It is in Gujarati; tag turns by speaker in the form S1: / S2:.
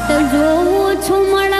S1: વાટ જોઉં છું મળા